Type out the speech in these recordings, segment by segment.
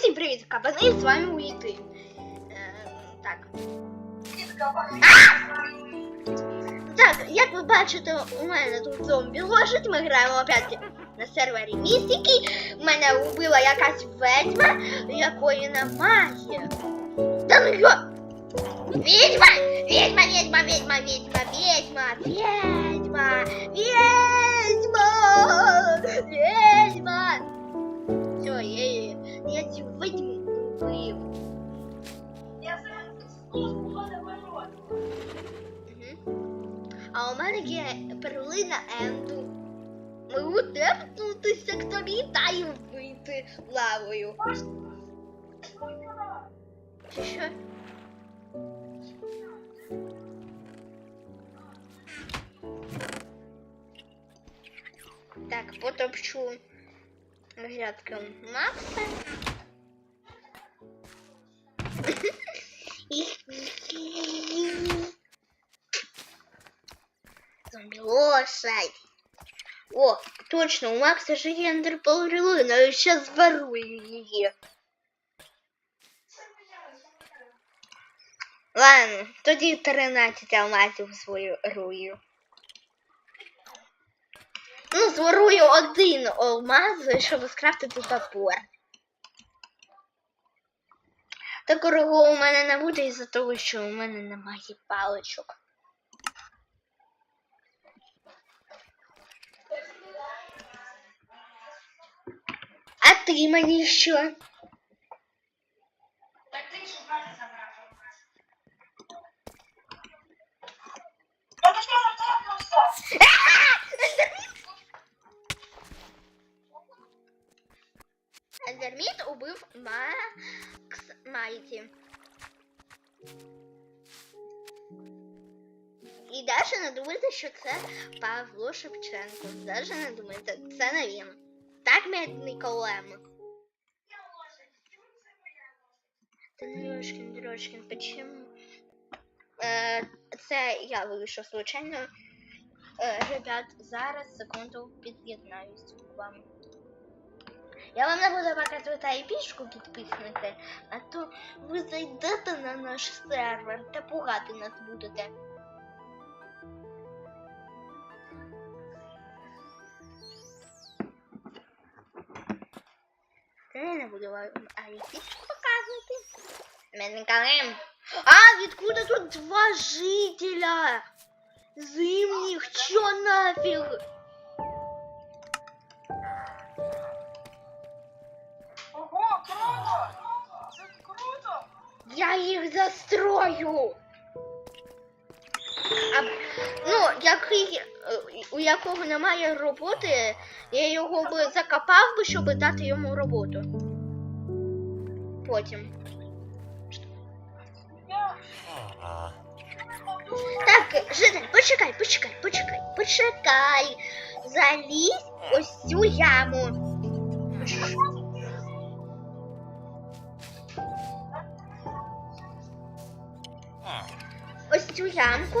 Усім привіт, кабани, з вами Уїти. Е, так. Так, як ви бачите, у мене тут зомбі ложить, ми граємо опять на сервері містики. Мене убила якась ведьма, якої немає. Та ну йо! Ведьма! Ведьма, ведьма, ведьма, ведьма, ведьма, ведьма, є перлина Енду. Могу тепнутися к тобі та й вбити лавою. Чи що? Так, потопчу грядком Макса. лошадь. О, точно, у Макса же є ендерпелрилина, я сейчас ворую її. Ладно, тоді 13 алмазів свою рую. Ну, зворую один алмаз, щоб скрафтити топор. Такого у мене не буде із-за того, що у мене немає паличок. що запнувся? Ендерміт убив Макс Майті. І навіть не думайте, що це Павло Шевченко. Навіть не думайте, це не він. Так? Та Дрожкін, Дрожкін, почему? Е, це я вийшов случайно. Е, ребят, зараз секунду під'єднаюсь к вам. Я вам не буду показувати айпішку підписники, а то ви зайдете на наш сервер та пугати нас будете. Я не буду вам айпішку показувати. Мене калем. А, відкуда тут два жителя? Зимних, чё нафиг? Ого, круто! Це круто! Я їх застрою. А, ну, який, е, у якого немає роботи, я його би закопав би, щоб дати йому роботу. Потім. Так, житель, почекай, почекай, почекай, почекай. Залізь ось цю яму. Ось цю ямку.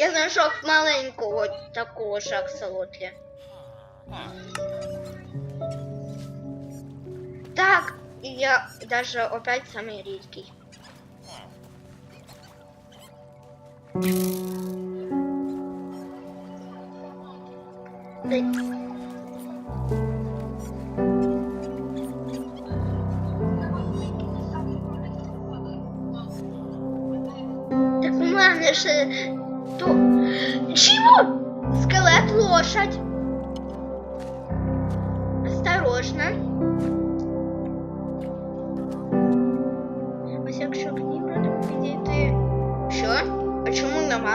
Я знайшов маленького такого ж аксолотля. Так, я даже опять самый рідкий. Дай- Так у ж то. Чего? Скелет лошадь. Осторожно.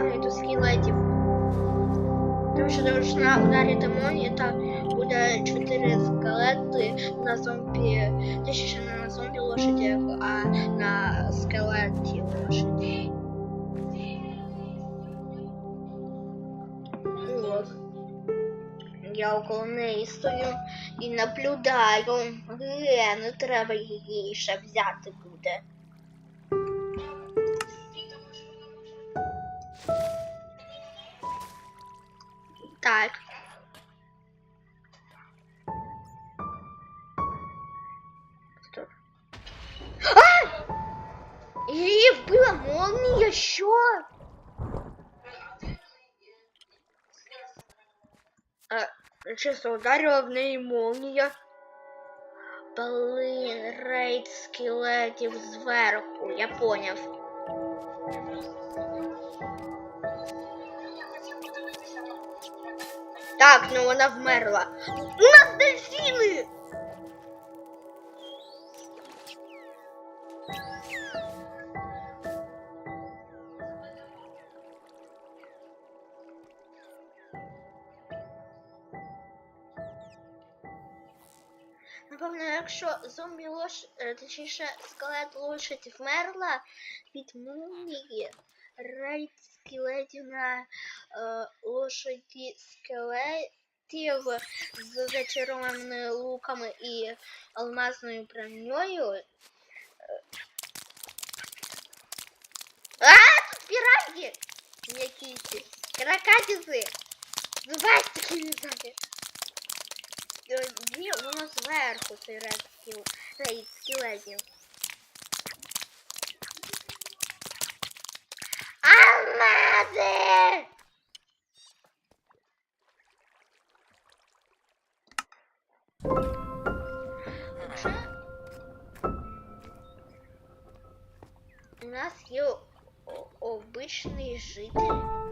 Чому до скелетів? Тому що должна ударити молнія, та буде 4 скелети на зомбі. Точніше не на зомбі лошаді, а на скелеті лошаді. Я около неї стою і наблюдаю. Е, не треба її ще взяти буде. Так. Стоп. А! Її вбила молнія, що? А, чисто ударила в неї молнія. Блин, рейд скелетів зверху, я поняв. Так, ну вона вмерла. У нас дельфіни! Напевно, якщо зомбі лош, е, точніше скелет лошадь вмерла від мумії, рейд скелетів на е, лошаді скелетів з зачарованими луками і алмазною броньою. е, А, тут піраті! Якісь каракатізи! Зубастики не знаю. Е, Ні, воно зверху цей рейд скіл, рейд скелетів. Отже, У нас є обичний житель.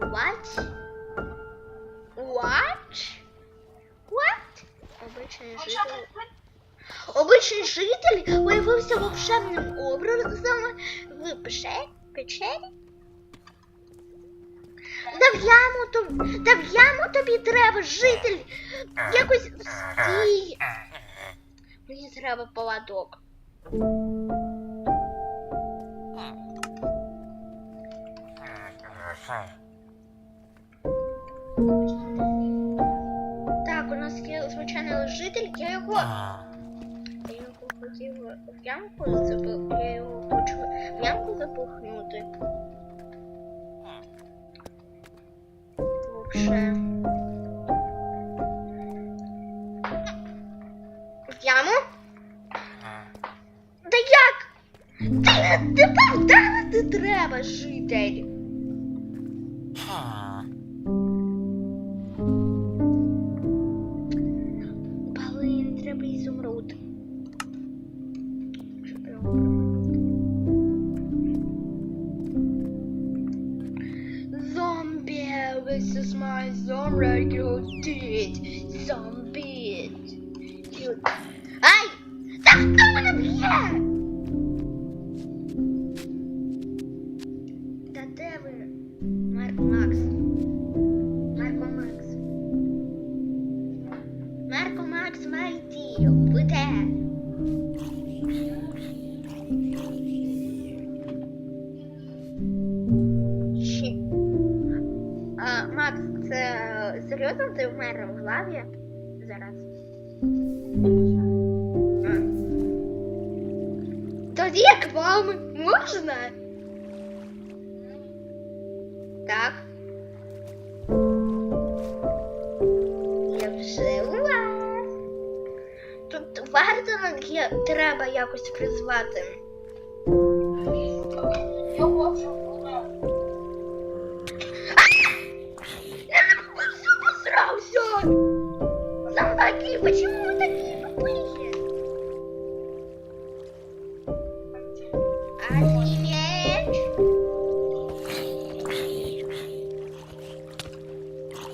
What? What? What? Обичний житель. Обичний житель виявився волшебним образом в печері. Та в яму, то, та в яму тобі треба, житель. Якось стій. Мені треба поводок. Так, у нас є звичайний житель, я його. Я його хотів в ямку запихнути. Я його хочу в ямку запихнути. В яму? Та як? Ти тепер ти треба, житель. Та де ви? Марко Макс. Марко Макс. Марко Макс? А, Макс, це серйозно ти вмер в лаві зараз? Тоді як вам можна? Так. Я вже у вас. Тут варто є, треба якось призвати. Я хочу. Я все посрался! Зомбаки, почему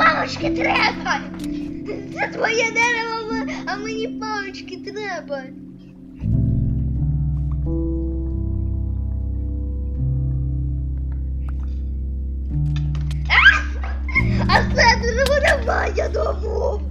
палочки треба. Це твоє дерево, а мені палочки треба. А це дерево не має дому.